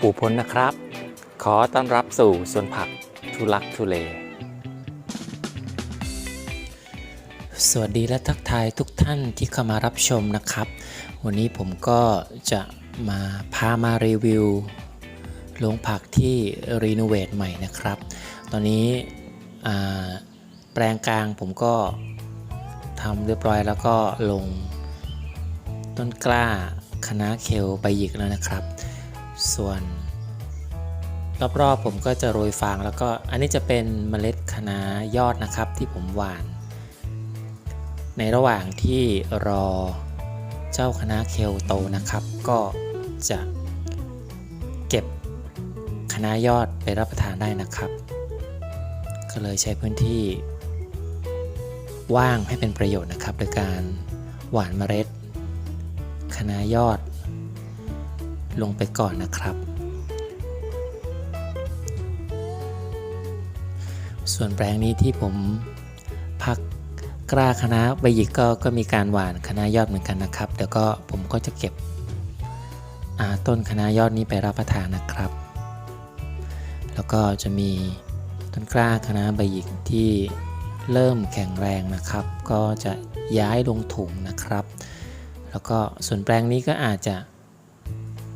ปู่พลนะครับ ขอต้อนรับสู่สวนผักทุลักทุเล สวัสดีและทักทายทุกท่านที่เข้ามารับชมนะครับ วันนี้ผมก็จะมาพามารีวิวโรงผักที่รีโนเวทใหม่นะครับ ตอนนี้แปลงกลางผมก็ทำเรียบร้อยแล้วก็ลงต้นกล้าคณะเคลใบหยิกแล้วนะครับ ส่วน รอบๆผมก็จะโรยฟางแล้วก็อันนี้จะเป็นเมล็ดคะน้ายอดนะครับที่ผมหว่าน ในระหว่างที่รอเจ้าคณะเคลโตนะครับ ก็จะเก็บคณะยอดไปรับประทานได้นะครับ ก็เลยใช้พื้นที่ ว่างให้เป็นประโยชน์นะครับ โดยการหว่านเมล็ดคณะยอด ลงไปก่อนนะครับ ส่วนแปลงนี้ที่ผมพักกล้าคณะใบหยิกก็ก็มีการหว่านคณะยอดเหมือนกันนะครับเดี๋ยวก็ผมก็จะเก็บต้นคณะยอดนี้ไปรับประทานนะครับ แล้วก็จะมีต้นกล้าคณะใบหยิกที่เริ่มแข็งแรงนะครับ ก็จะย้ายลงถุงนะครับ แล้วก็ส่วนแปลงนี้ก็อาจจะ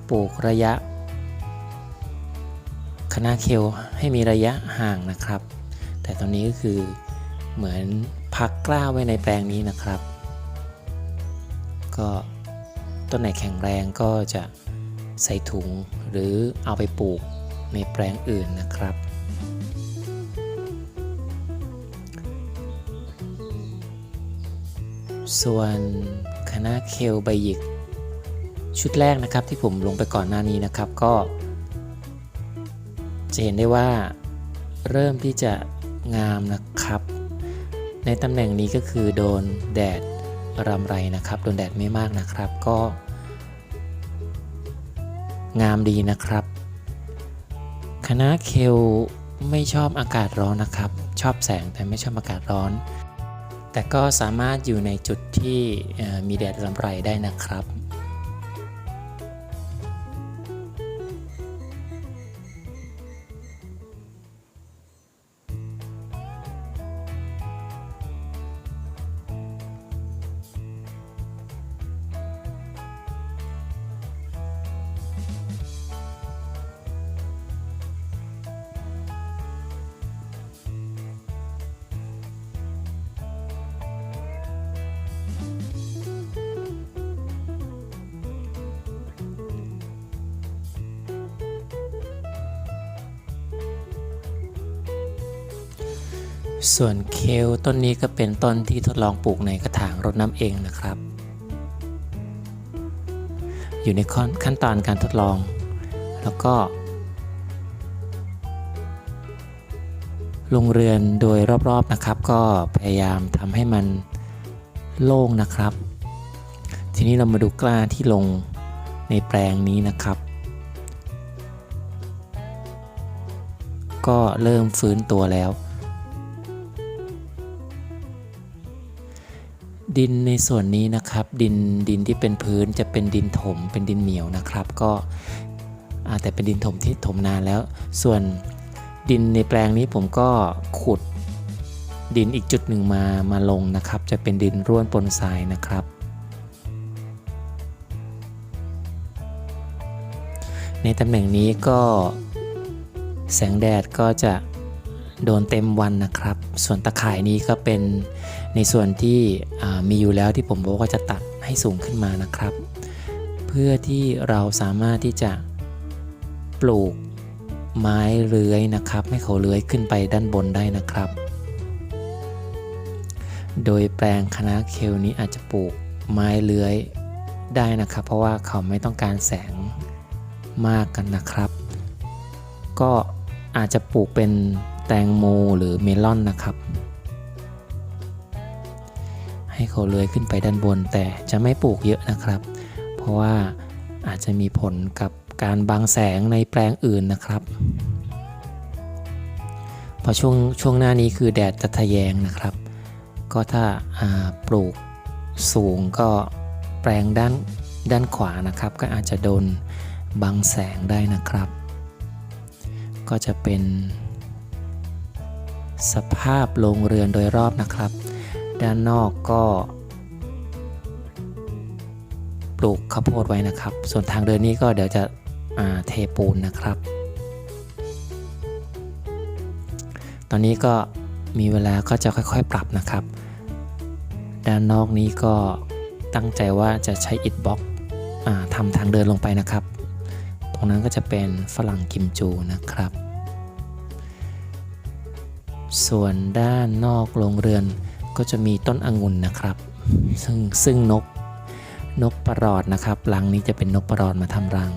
ปลูกระยะคณะเคลให้มีระยะห่างนะครับ แต่ตอนนี้ก็คือเหมือนพักกล้าไว้ในแปลงนี้นะครับ ก็ต้นไหนแข็งแรงก็จะใส่ถุงหรือเอาไปปลูกในแปลงอื่นนะครับ ส่วนคณะเคลใบหยิก ชุดแรกนะครับที่ผมลงไปก่อนหน้านี้นะครับก็ จะเห็นได้ว่าเริ่มที่จะ งามนะครับ ในตำแหน่งนี้ก็คือโดนแดดรำไรนะครับ โดนแดดไม่มากนะครับก็ งามดีนะครับ คณะเคลไม่ชอบอากาศร้อนนะครับ ชอบแสงแต่ไม่ชอบอากาศร้อน แต่ก็สามารถอยู่ในจุดที่มีแดดรำไรได้นะครับ ส่วนเคลต้นนี้ก็เป็นต้นที่ทดลองปลูกในกระถางรดน้ำเองนะครับ อยู่ในขั้นตอนการทดลอง แล้วก็ ลงเรือนโดยรอบๆนะครับ ก็พยายามทำให้มันโล่งนะครับ ทีนี้เรามาดูกล้าที่ลงในแปลงนี้นะครับ ก็เริ่มฟื้นตัวแล้ว ดินในส่วนนี้นะครับ ดินดินที่เป็นพื้นจะเป็นดินถม เป็นดินเหนียวนะครับ ก็อาแต่เป็นดินถมที่ถมนานแล้ว ส่วนดินในแปลงนี้ผมก็ขุดดินอีกจุดหนึ่งมามาลงนะครับ จะเป็นดินร่วนปนทรายนะครับ ในตำแหน่งนี้ก็แสงแดดก็จะ โดนเต็มวันนะครับ ส่วนตะข่ายนี้ก็เป็นในส่วนที่มีอยู่แล้วที่ผมบอกว่าจะตัดให้สูงขึ้นมานะครับ เพื่อที่เราสามารถที่จะปลูกไม้เลื้อยนะครับ ให้เขาเลื้อยขึ้นไปด้านบนได้นะครับ โดยแปลงคณะเคลนี้อาจจะปลูกไม้เลื้อยได้นะครับ เพราะว่าเขาไม่ต้องการแสงมากกันนะครับ ก็อาจจะปลูกเป็น แตงโมหรือเมลอนนะครับ ให้เขาเลื้อยขึ้นไปด้านบนแต่จะไม่ปลูกเยอะนะครับ เพราะว่าอาจจะมีผลกับการบังแสงในแปลงอื่นนะครับพอช่วงช่วงหน้านี้คือแดดจะทะแยงนะครับ ก็ถ้าาปลูกสูงก็แปลงด้านด้านขวานะครับ ก็อาจจะโดนบังแสงได้นะครับ ก็จะเป็น สภาพโรงเรือนโดยรอบนะครับ ด้านนอกก็ปลูกข้าวโพดไว้นะครับ ส่วนทางเดินนี้ก็เดี๋ยวจะเทปูนนะครับ ตอนนี้ก็มีเวลาก็จะค่อยๆ ปรับนะครับ ด้านนอกนี้ก็ตั้งใจว่าจะใช้อิฐบล็อกทำทางเดินลงไปนะครับ ตรงนั้นก็จะเป็นฝรั่งกิมจูนะครับ ส่วนด้านนอกโรงเรือนก็จะมีต้นองุ่นนะครับ ซึ่งซึ่งนกนกประหลอดนะครับรังนี้จะเป็นนกประหลอดมาทำรัง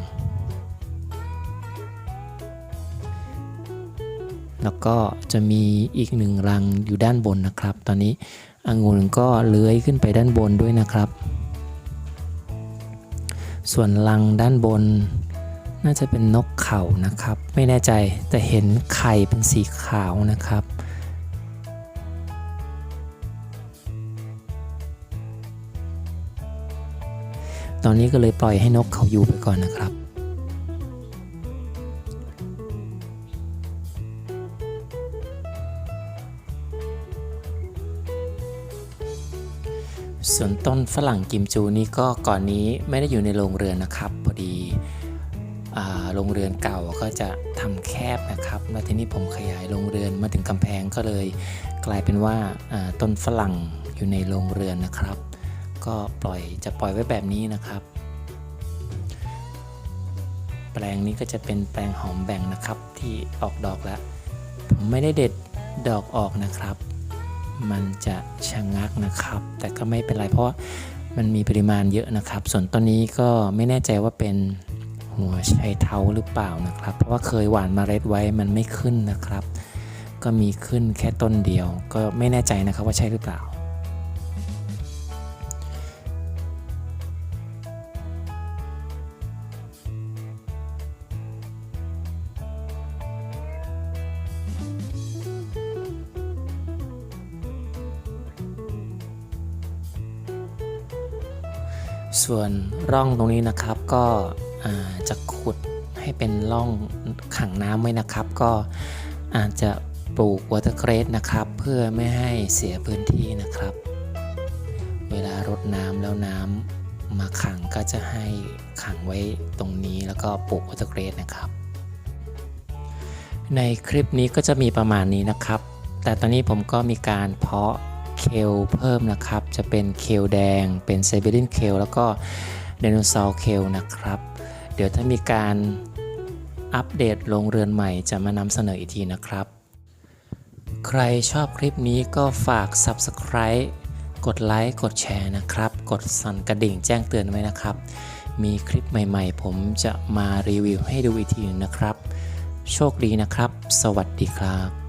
แล้วก็จะมีอีกหนึ่งรังอยู่ด้านบนนะครับ ตอนนี้องุ่นก็เลื้อยขึ้นไปด้านบนด้วยนะครับ ส่วนรังด้านบน น่าจะเป็นนกเขานะครับ ไม่แน่ใจแต่เห็นไข่เป็นสีขาวนะครับ ตอนนี้ก็เลยปล่อยให้นกเขาอยู่ไปก่อนนะครับ ส่วนต้นฝรั่งกิมจูนี่ก็ก่อนนี้ไม่ได้อยู่ในโรงเรือนนะครับ พอดีโรงเรือนเก่าก็จะทำแคบนะครับ แล้วทีนี้ผมขยายโรงเรือนมาถึงกำแพงก็เลย กลายเป็นว่าต้นฝรั่งอยู่ในโรงเรือนนะครับ ก็ปล่อยจะปล่อยไว้แบบนี้นะครับ แปลงนี้ก็จะเป็นแปลงหอมแบ่งนะครับที่ออกดอกแล้ว ผมไม่ได้เด็ดดอกออกนะครับ มันจะชะงักนะครับ แต่ก็ไม่เป็นไรเพราะมันมีปริมาณเยอะนะครับ ส่วนต้นนี้ก็ไม่แน่ใจว่าเป็นหัวไชเท้าหรือเปล่านะครับ เพราะว่าเคยหว่านเมล็ดไว้มันไม่ขึ้นนะครับ ก็มีขึ้นแค่ต้นเดียว ก็ไม่แน่ใจนะครับว่าใช่หรือเปล่า ส่วนร่องตรงนี้นะครับก็จะขุดให้เป็นร่องขังน้ำไว้นะครับ ก็อาจจะปลูกวอเตอร์เกรดนะครับ เพื่อไม่ให้เสียพื้นที่นะครับ เวลารดน้ำแล้วน้ำมาขังก็จะให้ขังไว้ตรงนี้แล้วก็ปลูกวอเตอร์เกรดนะครับ ในคลิปนี้ก็จะมีประมาณนี้นะครับ แต่ตอนนี้ผมก็มีการเพาะ เคลเพิ่มนะครับ จะเป็นเคลแดง เป็นไซเบรินเคลแล้วก็ไดโนเสาร์เคลนะครับ เดี๋ยวถ้ามีการอัปเดตโรงเรือนใหม่จะมานำเสนออีกทีนะครับ ใครชอบคลิปนี้ก็ฝาก Subscribe กดไลค์กดแชร์นะครับ กดสั่นกระดิ่งแจ้งเตือนไว้นะครับ มีคลิปใหม่ๆ ผมจะมารีวิวให้ดูอีกทีหนึงนะครับ โชคดีนะครับ สวัสดีครับ